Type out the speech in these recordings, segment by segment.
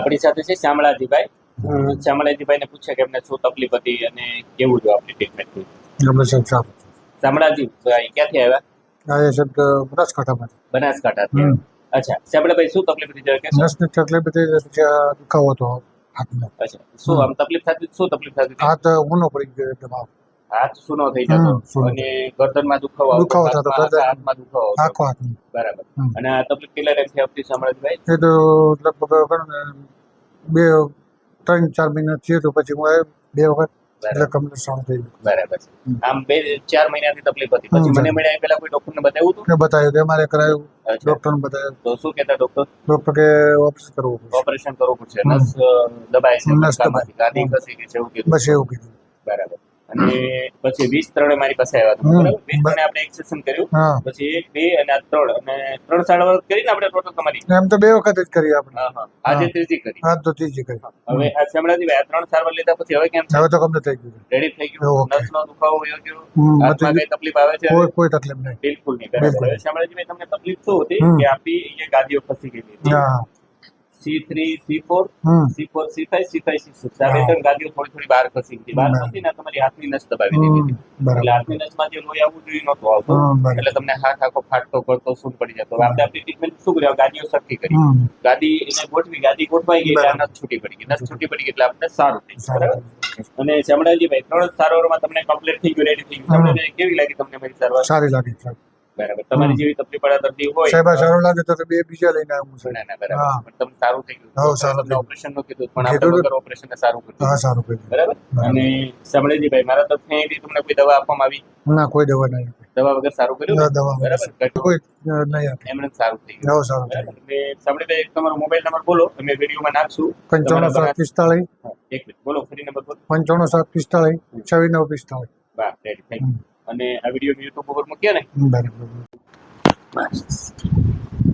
આપણી સાથે છે શ્યામળાજીભાઈ શ્યામળાજીભાઈને પૂછે કે એમને શું તકલીફ હતી અને કેવું જો આપણી ટ્રીટમેન્ટ થઈ સાહેબ ક્યાંથી આવ્યા? આ શબ્દ બનાસકાંઠામાંથી. બનાસકાંઠાથી. અચ્છા શ્યામળાભાઈ શું તકલીફ હતી કે નસની તકલીફ હતી દુખાવો હતો હાથમાં. અચ્છા શું આમ તકલીફ થતી શું તકલીફ થતી હાથ ઊનો પડી ગયો એકદમ આમ. હાથ સુનો થઈ જતો. અને ગરદનમાં દુખાવો દુખાવો થતો, હાથમાં- દુખાવો આખો હાથ બરાબર. અને આ તકલીફ કેટલા ટાઈમથી આવતી શ્યામળાજીભાઈ એ તો લગભગ બે ત્રણ ચાર મહિના થયો તો પછી હું બે વખત. એટલે બરાબર કમ્પ્લીટ સારું થઈ ગયું. બરાબર છે. આમ બે ચાર મહિનાથી તકલીફ હતી. પછી મને મળ્યા પેલા કોઈ ડોક્ટરને બતાવ્યું હતું? બતાવ્યું તે મારે કરાયું. ડોક્ટરને બતાવ્યું. તો શું કહેતા ડોક્ટર? ડૉક્ટર કે ઓપરેશન કરવું ઓપરેશન કરવું પડશે. નસ દબાય છે નસ દબાય. ગાદી હમ. ગઈ છે એવું કીધું. બસ એવું કીધું. બરાબર અને પછી વીસ ત્રણે મારી પાસે આવ્યા હતા બરાબર? વીસ ત્રણે આપણે એક સેશન કર્યું પછી એક બે અને આ ત્રણ. અને ત્રણ સાડા વર્ષ કરીને આપણે ટોટલ તમારી. એમ તો બે વખત જ કરી આપણે. હા આજે ત્રીજી કરી. હા તો ત્રીજી કરી. હવે આ શામળાજી ભાઈ ત્રણ સારવાર લીધા પછી હવે કેમ હવે તો કમ્પ્લીટ થઈ ગયું રેડી થઈ ગયું. નસનો દુખાવો વયો ગયો હાથમાં કઈ તકલીફ આવે છે? કોઈ કોઈ તકલીફ નહીં. બિલકુલ નહીં. બરાબર. શામળાજી ભાઈ તમને તકલીફ શું હતી? કે આપી અહીંયા ગાદીઓ ફસી ગઈ હતી. C three C four C four C five C five C six આ બે ગાદીઓ થોડી થોડી બહાર ખસી ગઈ. બહાર ખસી ને તમારી હાથની નસ દબાવી દીધી. એટલે હાથની નસમાં જે લોહી આવવું જોઈએ નહોતું આવતું. એટલે તમને હાથ આખો ફાટતો કરતો શું પડી જતો. આપણે આપણી ટ્રીટમેન્ટ શું કર્યું ગાડીઓ સરખી કરી. ગાડી એને ગોઠવી ગાડી ગોઠવાઈ ગઈ એટલે. નસ છૂટી પડી ગઈ. નસ છૂટી પડી ગઈ એટલે આપણે સારું થઈ બરાબર? અને શામળાજીભાઈ ત્રણ સારવારમાં તમને કમ્પ્લીટ થઈ ગયું રેડી થઈ ગયું. તમને કેવી લાગી તમને મારી સારવાર? સારી લાગી બરાબર. તમારી જેવી તકલીફ વાળા દર્દી હોય સાહેબ સારું લાગે તો બે બીજા લઈને આવું છું ના ના બરાબર. તમને સારું થઈ ગયું. હા, સારું તમને ઓપરેશનનું કીધું પણ આપણે વગર ઓપરેશન સારું કર્યું. હા સારું કર્યું. બરાબર. અને શામળાજીભાઈ મારા તરફથી અહીંથી તમને કોઈ દવા આપવામાં આવી? ના કોઈ દવા નહીં દવા વગર સારું કર્યું? ના, દવા બરાબર? કોઈ નહીં એમને સારું થઈ ગયું. હા સારું એટલે શામળાજીભાઈ તમારો મોબાઈલ નંબર બોલો. અમે વિડીયોમાં નાખશું. પંચાણું સાત પિસ્તાળીસ. એક મિનિટ. બોલો ફરી નંબર બોલો. પંચાણું સાત પિસ્તાળીસ છવ્વીસ નવ પિસ્તાળીસ. વાહ રેડી થેન્ક યુ અને આ વીડિયો યુટ્યુબ ઉપર મૂક્યો ને બરાબર બસ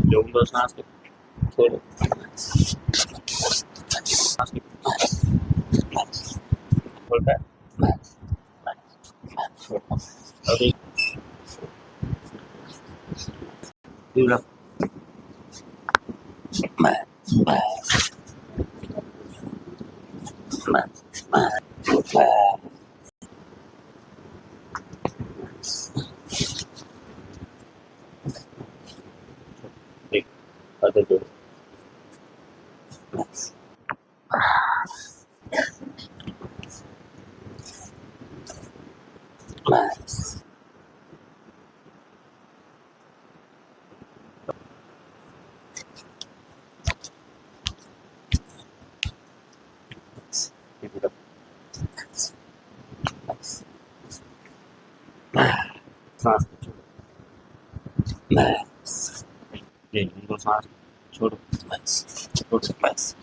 જો ઊંડો શ્વાસ લો. થોડો શ્વાસ લો. ખોલતા. છોડો. હવે દૂર పద్ధతులు Nice. Nice. Yeah, you can. Go to place.